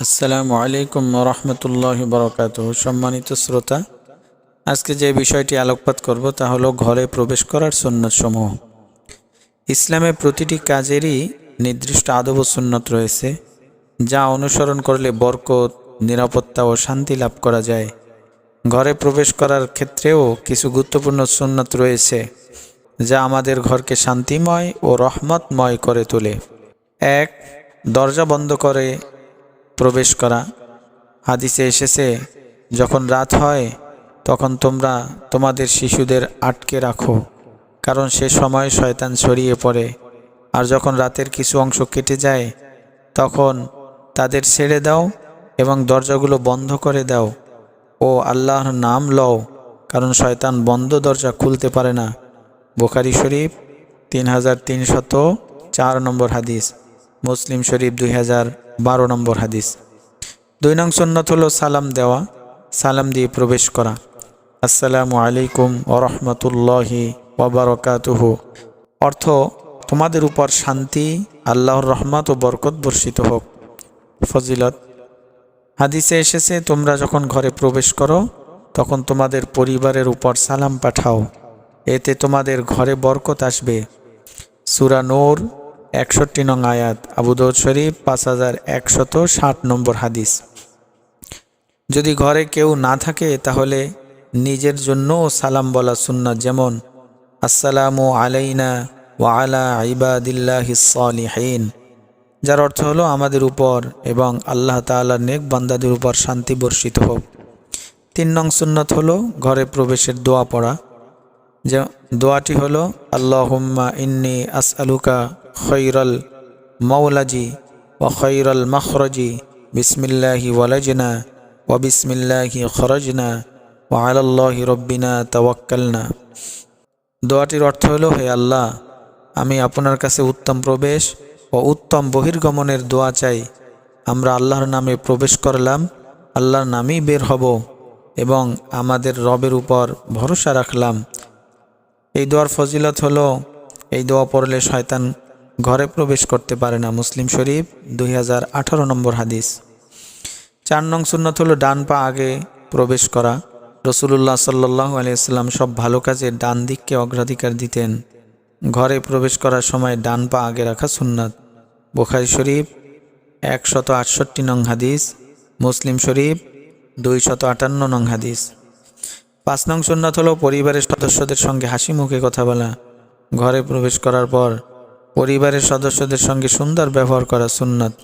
আসসালামু আলাইকুম রহমতুল্লাহ বরকাত সম্মানিত শ্রোতা, আজকে যে বিষয়টি আলোকপাত করব তা হলো ঘরে প্রবেশ করার সুন্নত সমূহ ইসলামে প্রতিটি কাজেরই নির্দিষ্ট আদব ও সুন্নত রয়েছে, যা অনুসরণ করলে বরকত, নিরাপত্তা ও শান্তি লাভ করা যায়। ঘরে প্রবেশ করার ক্ষেত্রেও কিছু গুরুত্বপূর্ণ সুন্নত রয়েছে, যা আমাদের ঘরকে শান্তিময় ও রহমতময় করে তোলে। এক, দরজা বন্ধ করে প্রবেশ করা। হাদিসে এসেছে, যখন রাত হয়, তখন তোমরা তোমাদের শিশুদের আটকে রাখো, কারণ সে সময় শয়তান ছড়িয়ে পড়ে। আর যখন রাতের কিছু অংশ কেটে যায়, তখন তাদের ছেড়ে দাও এবং দরজাগুলো বন্ধ করে দাও। ও আল্লাহর নাম লও, কারণ শয়তান বন্ধ দরজা খুলতে পারে না। বোখারি শরীফ, তিন হাজার তিনশত চার নম্বর হাদিস, মুসলিম শরীফ দুই হাজার বারো নম্বর হাদিস। দুই নং সন্ন্যত হলো সালাম দেওয়া, সালাম দিয়ে প্রবেশ করা। আসসালামু আলাইকুম ওরহমতুল্লাহি ওবরকাতুহু অর্থ, তোমাদের উপর শান্তি, আল্লাহর রহমত ও বরকত বর্ষিত হোক। ফজিলত, হাদিসে এসেছে, তোমরা যখন ঘরে প্রবেশ করো, তখন তোমাদের পরিবারের উপর সালাম পাঠাও। এতে তোমাদের ঘরে বরকত আসবে। সুরা নূর একষট্টি নং আয়াত আবুদৌদ শরীফ, পাঁচ হাজার একশত ষাট নম্বর হাদিস। যদি ঘরে কেউ না থাকে, তাহলে নিজের জন্যও সালাম বলা সুন্নাত যেমন, আসসালামু আলাইনা ওয়া আলা ইবাদিল্লাহিসালিহীন যার অর্থ হলো আমাদের উপর এবং আল্লাহ তাআলার নেক বান্দাদের উপর শান্তি বর্ষিত হোক। তিন নং সুন্নত হলো ঘরে প্রবেশের দোয়া পড়া। যে দোয়াটি হলো, আল্লাহুম্মা ইন্নি আসআলুকা খৈরল মৌলাজি ও খৈরল মখরজি। বিসমিল্লাহি ওয়ালাজনা ও বিসমিল্লাহি খরজনা ও আলাল্লাহি রব্বিনা তাওয়াক্কালনা। দোয়াটির অর্থ হলো, হে আল্লাহ, আমি আপনার কাছে উত্তম প্রবেশ ও উত্তম বহির্গমনের দোয়া চাই। আমরা আল্লাহর নামে প্রবেশ করলাম, আল্লাহর নামেই বের হব এবং আমাদের রবের উপর ভরসা রাখলাম। এই দোয়ার ফজিলত হলো, এই দোয়া পড়লে শয়তান ঘরে প্রবেশ করতে পারে না মুসলিম শরীফ, দুই হাজার আঠারো নম্বর হাদিস। চার নং সুন্নত হলো ডান পা আগে প্রবেশ করা। রসুল্লাহ সাল্লাহ আলিয়াল্লাম সব ভালো কাজে ডান দিককে অগ্রাধিকার দিতেন। ঘরে প্রবেশ করার সময় ডান পা আগে রাখা সুন্নত। বোখারি শরীফ, একশত আটষট্টি নং হাদিস। মুসলিম শরীফ দুই শত আটান্ন নং হাদিস। পাঁচ নং সুন্নত হলো পরিবারের সদস্যদের সঙ্গে হাসি মুখে কথা বলা। ঘরে প্রবেশ করার পর পরিবারের সদস্যদের সঙ্গে সুন্দর ব্যবহার করা সুন্নত।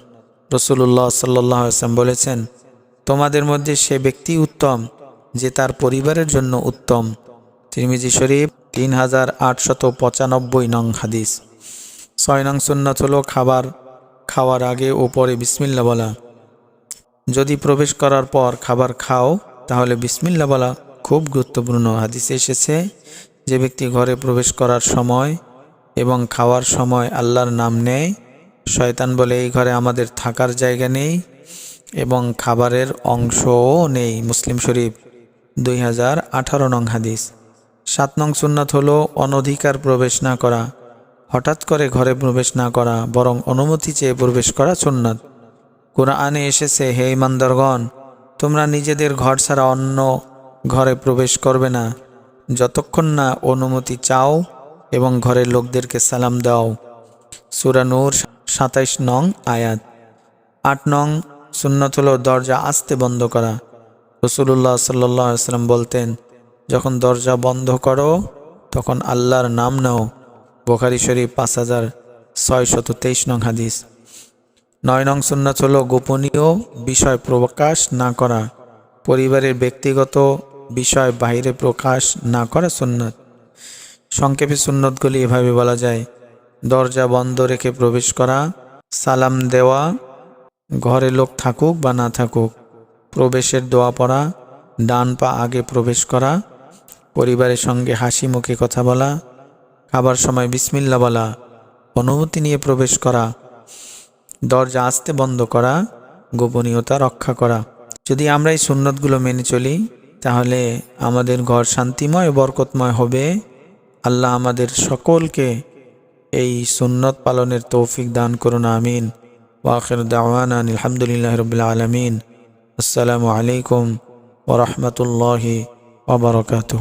রসুল্লাহ সাল্লাহ আসলাম বলেছেন, তোমাদের মধ্যে সে ব্যক্তি উত্তম যে তার পরিবারের জন্য উত্তম। তিরমিজি শরীফ, তিন হাজার আটশত পঁচানব্বই নং হাদিস। ছয় নং সুন্নত হলো খাবার, খাওয়ার আগে ও পরে বিসমিল্লা বলা। যদি প্রবেশ করার পর খাবার খাও, তাহলে বিসমিল্লা বলা খুব গুরুত্বপূর্ণ। হাদিসে এসেছে, যে ব্যক্তি ঘরে প্রবেশ করার সময় এবং খাওয়ার সময় আল্লাহর নাম নেয় শয়তান বলে, এই ঘরে আমাদের থাকার জায়গা নেই এবং খাবারের অংশও নেই। মুসলিম শরীফ, দুই হাজার আঠারো নং হাদিস। সাত নং সুন্নাত হলো, অনধিকার প্রবেশ না করা, হঠাৎ করে ঘরে প্রবেশ না করা, বরং অনুমতি চেয়ে প্রবেশ করা সুন্নাত। কোরআনে এসেছে, হে ইমানদারগণ তোমরা নিজেদের ঘর ছাড়া অন্য ঘরে প্রবেশ করবে না। যতক্ষণ না অনুমতি চাও এবং ঘরের লোকদেরকে সালাম দাও। সুরানুর সাতাইশ নং আয়াত। আট নং সুন্নত হলো দরজা আস্তে বন্ধ করা। রসুল্লাহ সাল্লাম বলতেন, যখন দরজা বন্ধ করো, তখন আল্লাহর নাম নাও। বোখারি শরীফ পাঁচ হাজার ছয় শত তেইশ নং হাদিস। নয় নং সুন্নত হলো গোপনীয় বিষয় প্রকাশ না করা। পরিবারের ব্যক্তিগত বিষয় বাইরে প্রকাশ না করা সুন্নত। সংক্ষেপে সুন্নতগুলি এভাবে বলা যায়। দরজা বন্ধ রেখে প্রবেশ করা, সালাম দেওয়া, ঘরে লোক থাকুক বা না থাকুক, প্রবেশের দোয়া পড়া, ডান পা আগে প্রবেশ করা, পরিবারের সঙ্গে হাসি মুখে কথা বলা, খাবার সময় বিসমিল্লা বলা অনুমতি নিয়ে প্রবেশ করা, দরজা আসতে বন্ধ করা, গোপনীয়তা রক্ষা করা। যদি আমরা এই সুন্নতগুলো মেনে চলি, তাহলে আমাদের ঘর শান্তিময় বরকতময় হবে। আল্লাহ আমাদের সকলকে এই সুন্নত পালনের তৌফিক দান করুন, আমিন। ওয়াখির দাওয়ান আলহামদুলিল্লাহ রবিল আলমিন। আসসালামু আলাইকুম ওরহমতুল্লাহি ওবরকাতু